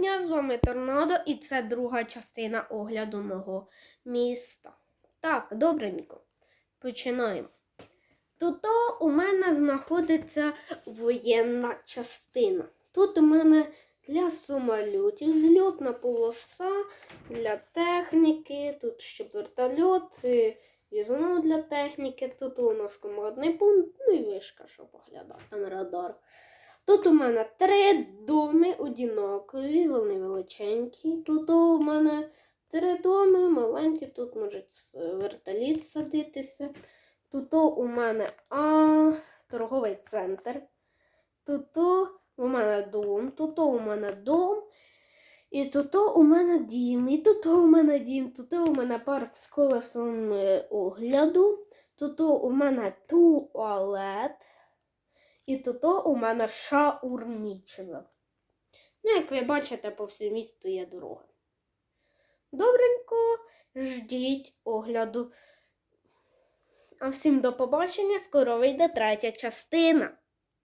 дня! З вами Торнадо, і це друга частина огляду мого міста. Так, добренько. Починаємо. Тут у мене знаходиться воєнна частина. Тут у мене для самолітів зльотна полоса для техніки, тут ще вертольот, знову для техніки. Тут у нас командний пункт, ну і вишка, щоб поглядати на радар. Тут у мене три доми одинакові, вони величенькі. Тут у мене три доми маленькі, тут може вертоліт садитися. Тут у мене а, торговий центр. Тут у мене дом, тут у мене дом. І тут у мене дім, і тут у мене дім, тут у мене парк з колесом е, огляду, тут у мене туалет. І тут у мене шаурмічина. Ну, як ви бачите, по всьому місту є дорога. Добренько, ждіть огляду. А всім до побачення, скоро вийде третя частина.